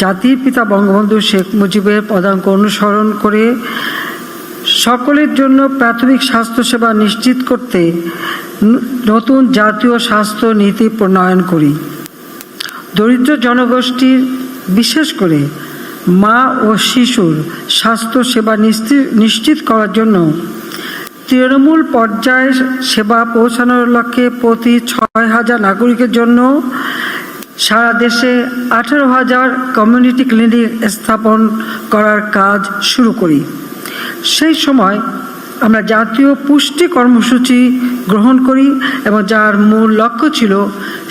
জাতির পিতা বঙ্গবন্ধু শেখ মুজিবের পদাঙ্ক অনুসরণ করে সকলের জন্য প্রাথমিক স্বাস্থ্যসেবা নিশ্চিত করতে নতুন জাতীয় স্বাস্থ্য নীতি প্রণয়ন করি। দরিদ্র জনগোষ্ঠীর, বিশেষ করে মা ও শিশুর স্বাস্থ্য সেবা নিশ্চিত নিশ্চিত করার জন্য তৃণমূল পর্যায়ে সেবা পৌঁছানোর লক্ষ্যে প্রতি ছয় হাজার নাগরিকের জন্য সারা দেশে আঠারো হাজার কমিউনিটি ক্লিনিক স্থাপন করার কাজ শুরু করি। সেই সময় আমরা জাতীয় পুষ্টি কর্মসূচি গ্রহণ করি এবং যার মূল লক্ষ্য ছিল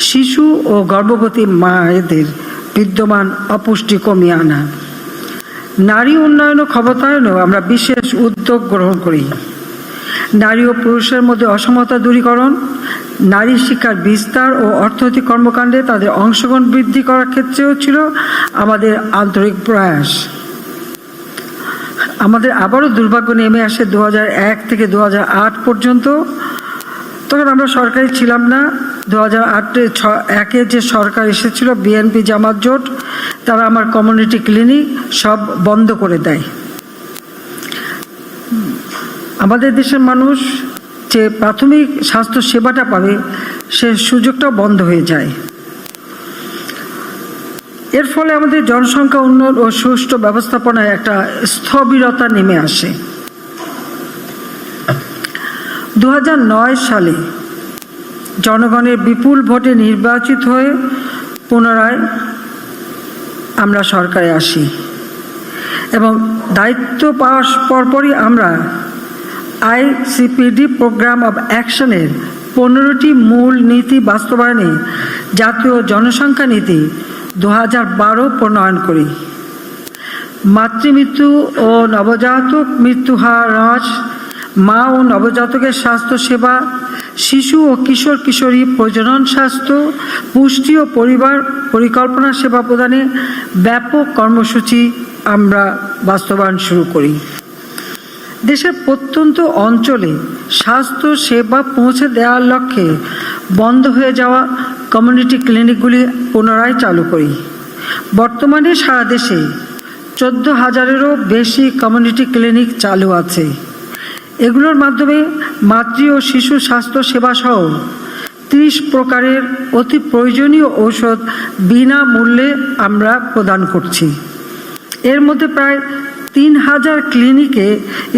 শিশু ও গর্ভবতী মায়েদের বিদ্যমান অপুষ্টি কমিয়ে আনা। নারী উন্নয়ন ও ক্ষমতায়নেও আমরা বিশেষ উদ্যোগ গ্রহণ করি। নারী ও পুরুষের মধ্যে অসমতা দূরীকরণ নারী শিক্ষার বিস্তার ও অর্থনৈতিক কর্মকাণ্ডে তাদের অংশগ্রহণ বৃদ্ধি করার ক্ষেত্রেও ছিল আমাদের আন্তরিক প্রয়াস। আমাদের আবারও দুর্ভাগ্য নেমে আসে দু থেকে দু হাজার আট পর্যন্ত। তখন আমরা সরকারি ছিলাম না। দু হাজার আটে ছ, একে যে সরকার এসেছিল, বিএনপি জামাত জোট, তারা আমার কমিউনিটি ক্লিনিক সব বন্ধ করে দেয়। আমাদের দেশের মানুষ যে প্রাথমিক স্বাস্থ্য সেবাটা পাবে, সে সুযোগটাও বন্ধ হয়ে যায়। এর ফলে আমাদের জনসংখ্যা উন্নয়ন ও সুষ্ঠু ব্যবস্থাপনায় একটা স্থবিরতা নেমে আসে। দু হাজার নয় সালে জনগণের বিপুল ভোটে নির্বাচিত হয়ে পুনরায় আমরা সরকারে আসি এবং দায়িত্ব পাওয়ার পরপরই আমরা আইসিপিডি প্রোগ্রাম অব অ্যাকশনের পনেরোটি মূল নীতি বাস্তবায়নে জাতীয় জনসংখ্যা নীতি দু হাজার বারো প্রণয়ন করি। মাতৃমৃত্যু ও নবজাতক মৃত্যু হার হ্রাস, মা ও নবজাতকের স্বাস্থ্য সেবা, শিশু ও কিশোর কিশোরী প্রজনন স্বাস্থ্য, পুষ্টি ও পরিবার পরিকল্পনা সেবা প্রদানে ব্যাপক কর্মসূচি আমরা বাস্তবায়ন শুরু করি। দেশের প্রত্যন্ত অঞ্চলে স্বাস্থ্য সেবা পৌঁছে দেওয়ার লক্ষ্যে বন্ধ হয়ে যাওয়া কমিউনিটি ক্লিনিকগুলি পুনরায় চালু করি। বর্তমানে সারা দেশে চোদ্দ হাজারেরও বেশি কমিউনিটি ক্লিনিক চালু আছে। এগুলোর মাধ্যমে মাতৃ ও শিশু স্বাস্থ্য সেবা সহ ত্রিশ প্রকারের অতি প্রয়োজনীয় ঔষধ বিনামূল্যে আমরা প্রদান করছি। এর মধ্যে প্রায় তিন হাজার ক্লিনিকে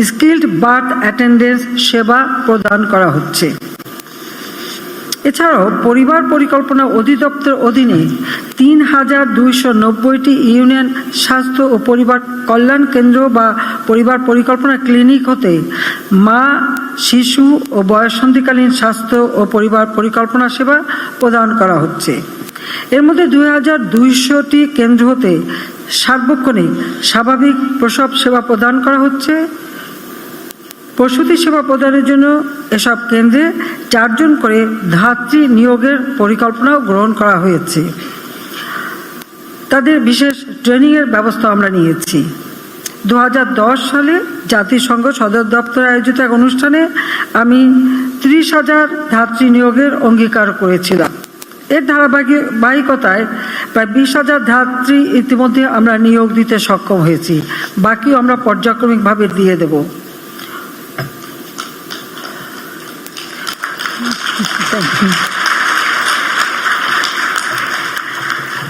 স্কিল্ড বার্থ অ্যাটেন্ডেন্স সেবা প্রদান করা হচ্ছে। এছাড়াও পরিবার পরিকল্পনা অধিদপ্তর অধীনে তিন হাজার দুইশো নব্বইটি ইউনিয়ন স্বাস্থ্য ও পরিবার কল্যাণ কেন্দ্র বা পরিবার পরিকল্পনা ক্লিনিক হতে মা, শিশু ও বয়সন্ধিকালীন স্বাস্থ্য ও পরিবার পরিকল্পনা সেবা প্রদান করা হচ্ছে। এর মধ্যে দুই হাজার দুইশোটি কেন্দ্র হতে সার্বক্ষণিক স্বাভাবিক প্রসব সেবা প্রদান করা হচ্ছে। প্রসূতি সেবা প্রদানের জন্য এসব কেন্দ্রে চারজন করে ধাত্রী নিয়োগের পরিকল্পনাও গ্রহণ করা হয়েছে। তাদের বিশেষ ট্রেনিংয়ের ব্যবস্থা আমরা নিয়েছি। দু হাজার দশ সালে জাতিসংঘ সদর দপ্তরে আয়োজিত এক অনুষ্ঠানে আমি ত্রিশ হাজার ধাত্রী নিয়োগের অঙ্গীকার করেছিলাম। এর ধারাবাহিকতায় প্রায় বিশ হাজার ধাত্রী ইতিমধ্যে আমরা নিয়োগ দিতে সক্ষম হয়েছি। বাকিও আমরা পর্যায়ক্রমিকভাবে দিয়ে দেব।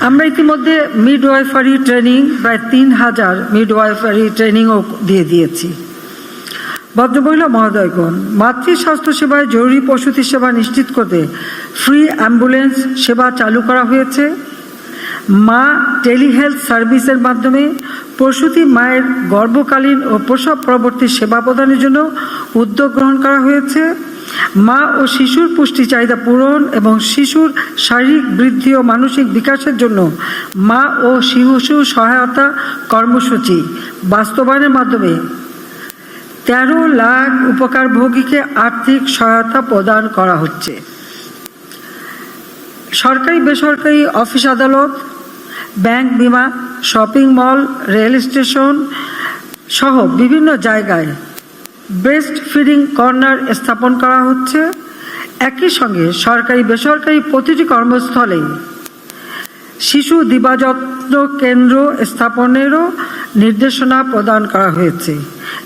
আমরা ইতিমধ্যে মিডওয়াইফারি ট্রেনিং প্রায় তিন হাজার মিডওয়াইফারি ট্রেনিংও দিয়ে দিয়েছি। ভদ্রমহিলা মহোদয়গণ মাতৃ স্বাস্থ্য সেবায় জরুরি প্রসূতি সেবা নিশ্চিত করতে ফ্রি অ্যাম্বুলেন্স সেবা চালু করা হয়েছে? মা টেলিহেলথ সার্ভিসের মাধ্যমে প্রসূতি মায়ের গর্ভকালীন ও প্রসব পরবর্তী সেবা প্রদানের জন্য উদ্যোগ গ্রহণ করা হয়েছে। মা ও শিশুর পুষ্টি চাহিদা পূরণ এবং শিশুর শারীরিক বৃদ্ধি ও মানসিক বিকাশের জন্য মা ও শিশু সহায়তা কর্মসূচি বাস্তবায়নের মাধ্যমে তেরো লাখ উপকারভোগীকে আর্থিক সহায়তা প্রদান করা হচ্ছে। সরকারি বেসরকারি অফিস আদালত, ব্যাংক বিমা, শপিং মল, রেল স্টেশন সহ বিভিন্ন জায়গায় ব্রেস্ট ফিডিং কর্নার স্থাপন করা হচ্ছে। একই সঙ্গে সরকারি বেসরকারি প্রতিটি কর্মস্থলে শিশু দিবাযত্ন কেন্দ্র স্থাপনেরও নির্দেশনা প্রদান করা হয়েছে।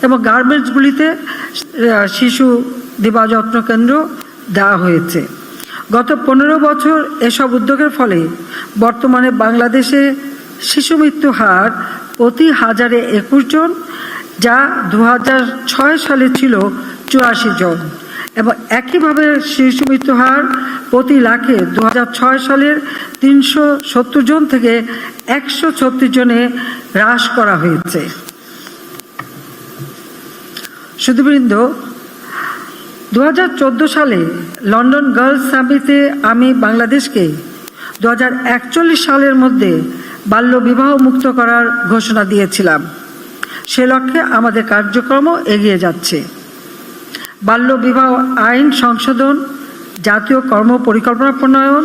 এবং গার্মেন্টসগুলিতে শিশু দিবা যত্ন কেন্দ্র দেওয়া হয়েছে। গত পনেরো বছর এসব উদ্যোগের ফলে বর্তমানে বাংলাদেশে শিশু মৃত্যু হার প্রতি হাজারে একুশ জন, যা দু সালে ছিল চুরাশি জন। এবং একইভাবে শিশু মৃত্যু হার প্রতি লাখে দু ছয় সালের তিনশো সত্তর জন থেকে একশো ছত্রিশ জনে হ্রাস করা হয়েছে। শুধুবৃন্দ দু হাজার চোদ্দ সালে লন্ডন গার্লস সামিটে আমি বাংলাদেশকে দু সালের মধ্যে বাল্য বিবাহ মুক্ত করার ঘোষণা দিয়েছিলাম। সে লক্ষ্যে আমাদের কার্যক্রমও এগিয়ে যাচ্ছে। বাল্য বিবাহ আইন সংশোধন, জাতীয় কর্ম পরিকল্পনা প্রণয়ন,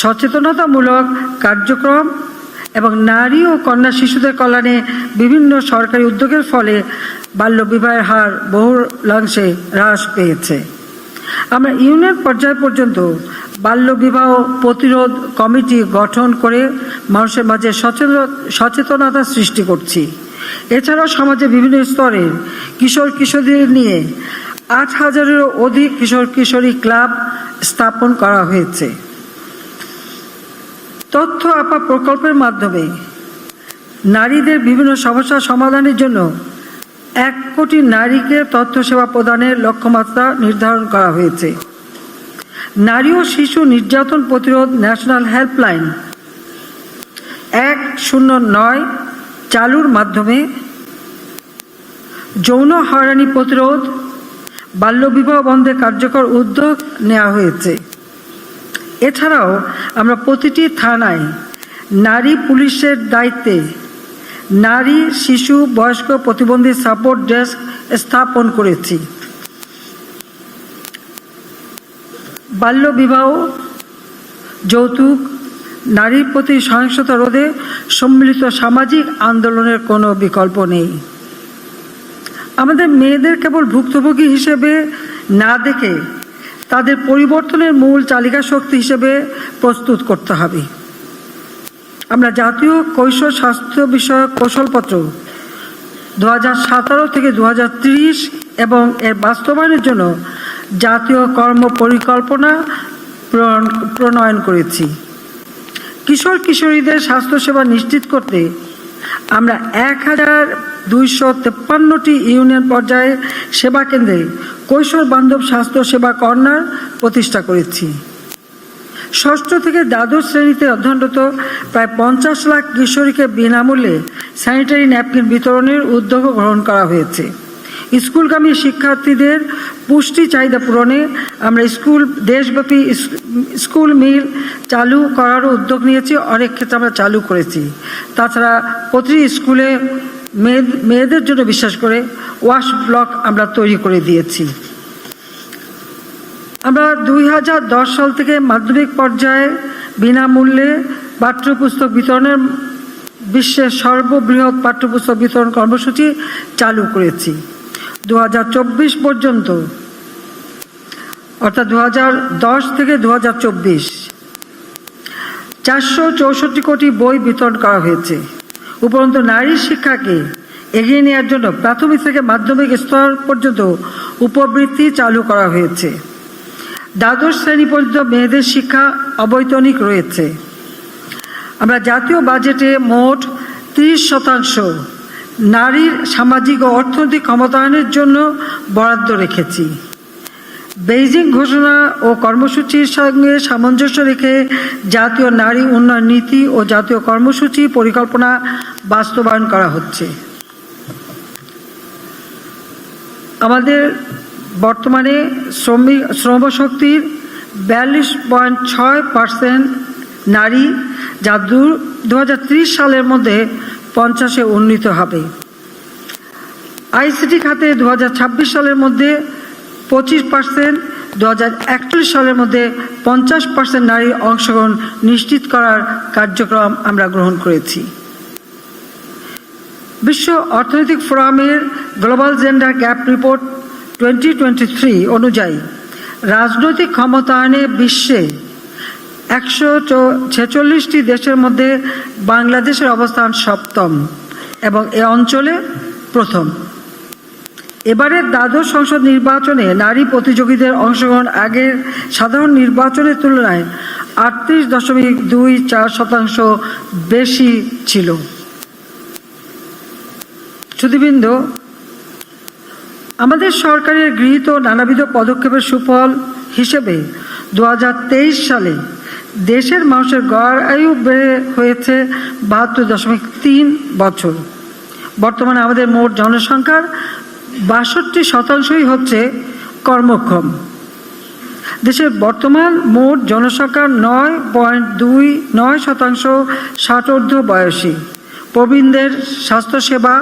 সচেতনতামূলক কার্যক্রম এবং নারী ও কন্যা শিশুদের কল্যাণে বিভিন্ন সরকারি উদ্যোগের ফলে বাল্য বিবাহের হার বহুলাংশে হ্রাস পেয়েছে। আমরা ইউনিয়ন পর্যায় পর্যন্ত বাল্য বিবাহ প্রতিরোধ কমিটি গঠন করে মানুষের মাঝে সচেতন সচেতনতা সৃষ্টি করছি। এছাড়াও সমাজে বিভিন্ন স্তরের কিশোর কিশোরীদের নিয়ে আট হাজারেরও অধিক কিশোর কিশোরী ক্লাব স্থাপন করা হয়েছে। তথ্য আপা প্রকল্পের মাধ্যমে নারীদের বিভিন্ন সমস্যা সমাধানের জন্য এক কোটি নারীকে তথ্য সেবা প্রদানের লক্ষ্যমাত্রা নির্ধারণ করা হয়েছে। নারী ও শিশু নির্যাতন প্রতিরোধ ন্যাশনাল হেল্পলাইন এক শূন্য নয় চালুর মাধ্যমে যৌন হয়রানি প্রতিরোধ, বাল্যবিবাহ বন্ধে কার্যকর উদ্যোগ নেওয়া হয়েছে। এছাড়াও আমরা প্রতিটি থানায় নারী পুলিশের দায়িত্বে নারী, শিশু, বয়স্ক প্রতিবন্ধী সাপোর্ট ডেস্ক স্থাপন করেছি। বাল্যবিবাহ যৌতুক, নারীর প্রতি সহিংসতা রোধে সম্মিলিত সামাজিক আন্দোলনের কোনো বিকল্প নেই। আমাদের মেয়েদের কেবল ভুক্তভোগী হিসেবে না দেখে তাদের পরিবর্তনের মূল চালিকা শক্তি হিসেবে প্রস্তুত করতে হবে। আমরা জাতীয় কৈশোর স্বাস্থ্য বিষয়ক কৌশলপত্র দু সতেরো থেকে দু হাজার ত্রিশ এবং এর বাস্তবায়নের জন্য জাতীয় কর্ম পরিকল্পনা প্রণয়ন করেছি। কিশোর কিশোরীদের স্বাস্থ্যসেবা নিশ্চিত করতে আমরা এক হাজার দুইশো তেপ্পান্নটি ইউনিয়ন পর্যায়ে সেবা কেন্দ্রে কৈশোর বান্ধব স্বাস্থ্য সেবা কর্নার প্রতিষ্ঠা করেছি। ষষ্ঠ থেকে দ্বাদশ শ্রেণীতে অধ্যয়নরত প্রায় পঞ্চাশ লাখ কিশোরীকে বিনামূল্যে স্যানিটারি ন্যাপকিন বিতরণের উদ্যোগ গ্রহণ করা হয়েছে। স্কুলগামী শিক্ষার্থীদের পুষ্টি চাহিদা পূরণে আমরা স্কুল, দেশব্যাপী স্কুল মিল চালু করারও উদ্যোগ নিয়েছি, অনেক ক্ষেত্রে আমরা চালু করেছি। তাছাড়া প্রতিটি স্কুলে মেয়ে- মেয়েদের জন্য বিশেষ করে ওয়াশ ব্লক আমরা তৈরি করে দিয়েছি। আমরা দুই হাজার দশ সাল থেকে মাধ্যমিক পর্যায়ে বিনামূল্যে পাঠ্যপুস্তক বিতরণের বিশ্বের সর্ববৃহৎ পাঠ্যপুস্তক বিতরণ কর্মসূচি চালু করেছি। দু হাজার চব্বিশ পর্যন্ত। অর্থাৎ দু হাজার দশ থেকে দু চারশো চৌষট্টি কোটি বই বিতরণ করা হয়েছে। উপরন্তু নারী শিক্ষাকে এগিয়ে নেওয়ার জন্য প্রাথমিক থেকে মাধ্যমিক স্তর পর্যন্ত উপবৃত্তি চালু করা হয়েছে। দ্বাদশ শ্রেণি পর্যন্ত মেয়েদের শিক্ষা অবৈতনিক রয়েছে। আমরা জাতীয় বাজেটে মোট তিরিশ শতাংশ নারীর সামাজিক ও অর্থনৈতিক ক্ষমতায়নের জন্য বরাদ্দ রেখেছি। বেইজিং ঘোষণা ও কর্মসূচির সঙ্গে সামঞ্জস্য রেখে জাতীয় নারী উন্নয়ন নীতি ও জাতীয় কর্মসূচি পরিকল্পনা বাস্তবায়ন করা হচ্ছে। আমাদের বর্তমানে শ্রমিক, শ্রমশক্তির বিয়াল্লিশ পয়েন্ট ছয় পার্সেন্ট নারী, যা দু হাজার ত্রিশ সালের মধ্যে পঞ্চাশে উন্নীত হবে। আইসিটি খাতে দুহাজার ছাব্বিশ সালের মধ্যে পঁচিশ পার্সেন্ট দু সালের মধ্যে পঞ্চাশ পার্সেন্ট নারীর অংশগ্রহণ নিশ্চিত করার কার্যক্রম আমরা গ্রহণ করেছি। বিশ্ব অর্থনৈতিক ফোরামের global gender gap report twenty twenty three অনুযায়ী রাজনৈতিক ক্ষমতায়নে বিশ্বে একশো ছেচল্লিশটি দেশের মধ্যে বাংলাদেশের অবস্থান সপ্তম এবং এ অঞ্চলে প্রথম। এবারের দ্বাদশ সংসদ নির্বাচনে নারী প্রতিযোগীদের অংশগ্রহণ আগের সাধারণ নির্বাচনের তুলনায় আটত্রিশ দশমিক দুই চার শতাংশ বেশি ছিল। সুদীবৃন্দ আমাদের সরকারের গৃহীত নানাবিধ পদক্ষেপের সুফল হিসেবে দুহাজার তেইশ সালে দেশের মানুষের গড় আয়ু বেড়ে হয়েছে বাহাত্তর দশমিক তিন বছর। বর্তমানে আমাদের মোট জনসংখ্যার বাষট্টি শতাংশই হচ্ছে কর্মক্ষম। দেশের বর্তমান মোট জনসংখ্যার নয় পয়েন্ট দুই নয় শতাংশ ষাটোর্ধ্ব বয়সী। প্রবীণদের স্বাস্থ্যসেবা,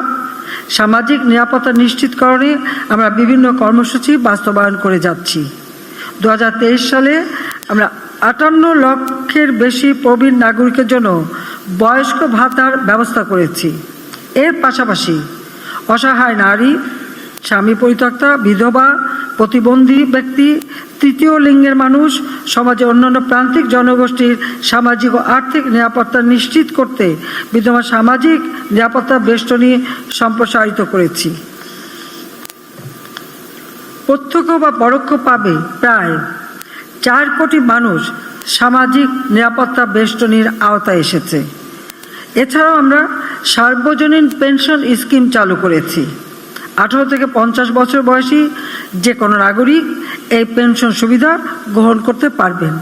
সামাজিক নিরাপত্তা নিশ্চিতকরণে আমরা বিভিন্ন কর্মসূচি বাস্তবায়ন করে যাচ্ছি। দু হাজার তেইশ সালে আমরা আটান্ন লক্ষের বেশি প্রবীণ নাগরিকের জন্য বয়স্ক ভাতার ব্যবস্থা করেছি। এর পাশাপাশি অসহায় নারী, স্বামী পরিত্যক্তা, বিধবা, প্রতিবন্ধী ব্যক্তি, তৃতীয় লিঙ্গের মানুষ, সমাজের অন্যান্য প্রান্তিক জনগোষ্ঠীর সামাজিক ও আর্থিক নিরাপত্তা নিশ্চিত করতে বিদ্যমান সামাজিক নিরাপত্তা বেষ্টনী সম্প্রসারিত করেছি। প্রত্যক্ষ বা পরোক্ষ পাবে প্রায় চার কোটি মানুষ সামাজিক নিরাপত্তা বেষ্টনীর আওতায় এসেছে। এছাড়াও আমরা সার্বজনীন পেনশন স্কিম চালু করেছি। আঠারো থেকে পঞ্চাশ বছর বয়সী যে কোনো নাগরিক এই পেনশন সুবিধা গ্রহণ করতে পারবেন।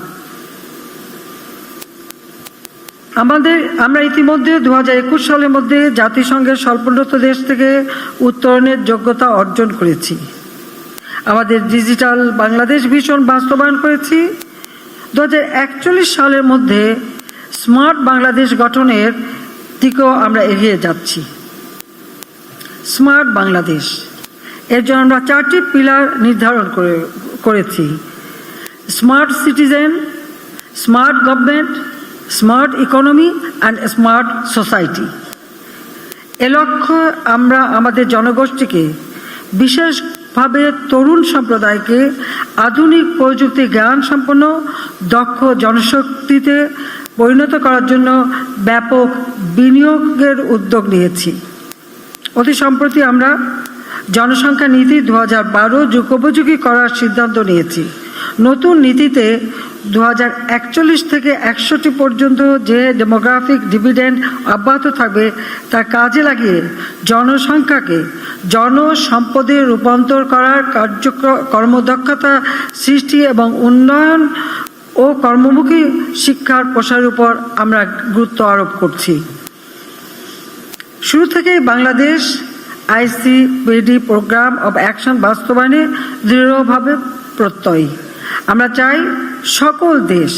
আমাদের, আমরা ইতিমধ্যে দু হাজার একুশ সালের মধ্যে জাতিসংঘের স্বল্পোন্নত দেশ থেকে উত্তরণের যোগ্যতা অর্জন করেছি। আমাদের ডিজিটাল বাংলাদেশ ভীষণ বাস্তবায়ন করেছি। দু হাজার একচল্লিশ সালের মধ্যে স্মার্ট বাংলাদেশ গঠনের দিকেও আমরা এগিয়ে যাচ্ছি। স্মার্ট বাংলাদেশ। এর জন্য আমরা চারটি পিলার নির্ধারণ করে, করেছি। Smart citizen, smart government, smart economy, and smart society. এ লক্ষ্য আমরা আমাদের জনগোষ্ঠীকে বিশেষভাবে তরুণ সম্প্রদায়কে আধুনিক প্রযুক্তি জ্ঞান সম্পন্ন দক্ষ জনশক্তিতে পরিণত করার জন্য ব্যাপক বিনিয়োগের উদ্যোগ নিয়েছি। অতি সম্প্রতি আমরা জনসংখ্যা নীতি দু হাজার বারো যুগোপযোগী করার সিদ্ধান্ত নিয়েছি। নতুন নীতিতে দু হাজার একচল্লিশ থেকে একশোটি পর্যন্ত যে ডেমোগ্রাফিক ডিভিডেন্ড অব্যাহত থাকবে, তা কাজে লাগিয়ে জনসংখ্যাকে জনসম্পদে রূপান্তর করার কার্যক্রম কর্মদক্ষতা সৃষ্টি এবং উন্নয়ন ও কর্মমুখী শিক্ষার প্রসারের উপর আমরা গুরুত্ব আরোপ করছি। শুরু থেকেই Bangladesh ICPD programme of action বাস্তবায়নে দৃঢ়ভাবে প্রত্যয়ী। আমরা চাই সকল দেশ,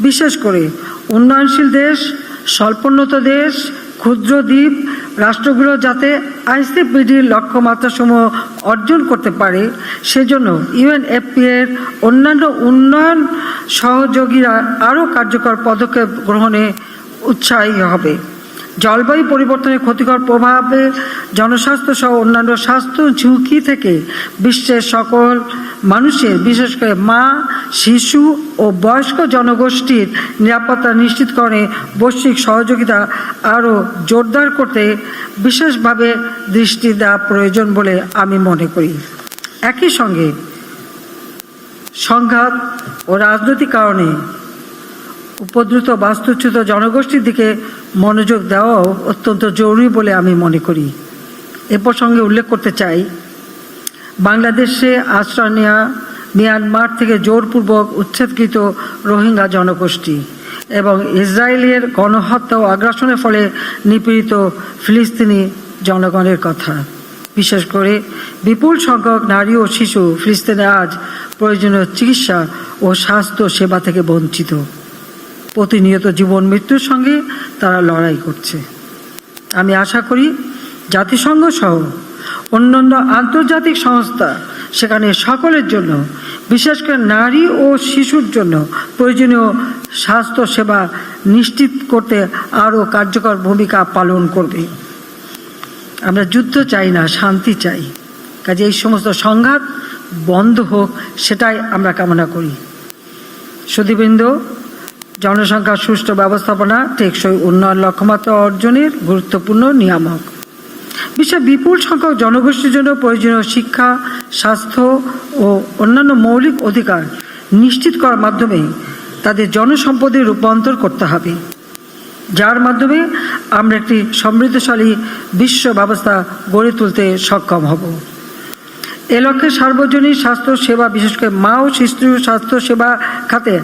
বিশেষ করে উন্নয়নশীল দেশ, স্বল্পোন্নত দেশ, ক্ষুদ্র দ্বীপ, রাষ্ট্রগুলো যাতে আইসিপিডির লক্ষ্যমাত্রাসমূহ অর্জন করতে পারে, সেজন্য ইউএনএফপি এর অন্যান্য উন্নয়ন সহযোগীরা আরও কার্যকর পদক্ষেপ গ্রহণে উৎসাহী হবে। জলবায়ু পরিবর্তনের ক্ষতিকর প্রভাবে জনস্বাস্থ্য সহ অন্যান্য স্বাস্থ্য ঝুঁকি থেকে বিশ্বের সকল মানুষের, বিশেষ করে মা, শিশু ও বয়স্ক জনগোষ্ঠীর নিরাপত্তা নিশ্চিত নিশ্চিতকরণে বৈশ্বিক সহযোগিতা আরও জোরদার করতে বিশেষভাবে দৃষ্টি দেওয়া প্রয়োজন বলে আমি মনে করি। একই সঙ্গে সংঘাত ও রাজনৈতিক কারণে উপদ্রুত বাস্তুচ্যুত জনগোষ্ঠীর দিকে মনোযোগ দেওয়াও অত্যন্ত জরুরি বলে আমি মনে করি। এ প্রসঙ্গে উল্লেখ করতে চাই বাংলাদেশে আশ্রয় নেওয়া মিয়ানমার থেকে জোরপূর্বক উচ্ছেদকৃত রোহিঙ্গা জনগোষ্ঠী এবং ইসরায়েলের গণহত্যা ও আগ্রাসনের ফলে নিপীড়িত ফিলিস্তিনি জনগণের কথা। বিশেষ করে বিপুল সংখ্যক নারী ও শিশু ফিলিস্তিনে আজ প্রয়োজনীয় চিকিৎসা ও স্বাস্থ্য সেবা থেকে বঞ্চিত। প্রতিনিয়ত জীবন মৃত্যুর সঙ্গে তারা লড়াই করছে। আমি আশা করি জাতিসংঘ সহ অন্যান্য আন্তর্জাতিক সংস্থা, সেখানে সকলের জন্য, বিশেষ করে নারী ও শিশুর জন্য প্রয়োজনীয় স্বাস্থ্য সেবা নিশ্চিত করতে আরও কার্যকর ভূমিকা পালন করবে। আমরা যুদ্ধ চাই না, শান্তি চাই। কাজে এই সমস্ত সংঘাত বন্ধ হোক, সেটাই আমরা কামনা করি। সুদীবৃন্দ জনসংখ্যার সুষ্ঠু ব্যবস্থাপনা টেকসই উন্নয়ন লক্ষ্যমাত্রা অর্জনের গুরুত্বপূর্ণ নিয়ামক। বিশ্বের বিপুল সংখ্যক জনগোষ্ঠীর জন্য প্রয়োজনীয় শিক্ষা, স্বাস্থ্য ও অন্যান্য মৌলিক অধিকার নিশ্চিত করার মাধ্যমে তাদের জনসম্পদে রূপান্তর করতে হবে। যার মাধ্যমে আমরা একটি সমৃদ্ধশালী বিশ্ব ব্যবস্থা গড়ে তুলতে সক্ষম হব। এ লক্ষ্যে সার্বজনীন স্বাস্থ্য সেবা, বিশেষ করে মা ও শিশু স্বাস্থ্য সেবা খাতে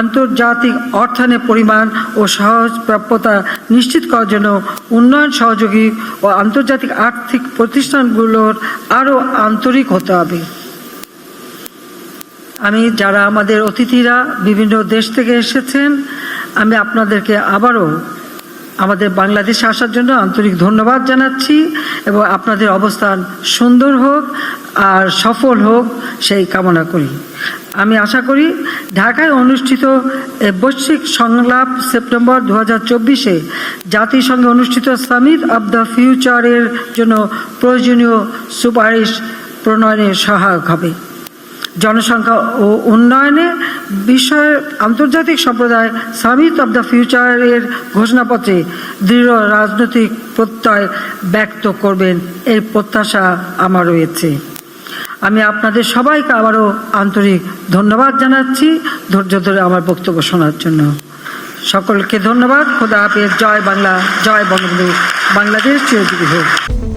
আন্তর্জাতিক অর্থায়নের পরিমাণ ও সহজ প্রাপ্যতা নিশ্চিত করার জন্য উন্নয়ন, সহযোগী ও আন্তর্জাতিক আর্থিক প্রতিষ্ঠানগুলোর আরও আন্তরিক হতে হবে। আমি, যারা আমাদের অতিথিরা বিভিন্ন দেশ থেকে এসেছেন, আমি আপনাদেরকে আবারও আমাদের বাংলাদেশে আসার জন্য আন্তরিক ধন্যবাদ জানাচ্ছি এবং আপনাদের অবস্থান সুন্দর হোক আর সফল হোক সেই কামনা করি। আমি আশা করি ঢাকায় অনুষ্ঠিত বৈশ্বিক সংলাপ সেপ্টেম্বর দু হাজার চব্বিশে জাতিসংঘে অনুষ্ঠিত সামিট অব দ্য ফিউচারের জন্য প্রয়োজনীয় সুপারিশ প্রণয়নে সহায়ক হবে। জনসংখ্যা ও উন্নয়নে বিষয়ে আন্তর্জাতিক সম্প্রদায় সামিট অব দ্য ফিউচারের ঘোষণাপত্রে দৃঢ় রাজনৈতিক প্রত্যয় ব্যক্ত করবেন। এই প্রত্যাশা আমার রয়েছে। আমি আপনাদের সবাইকে আবারও আন্তরিক ধন্যবাদ জানাচ্ছি ধৈর্য ধরে আমার বক্তব্য শোনার জন্য। সকলকে ধন্যবাদ। খোদা হাফেজ। জয় বাংলা। জয় বঙ্গবন্ধু। বাংলাদেশ চিরজীবী হোক।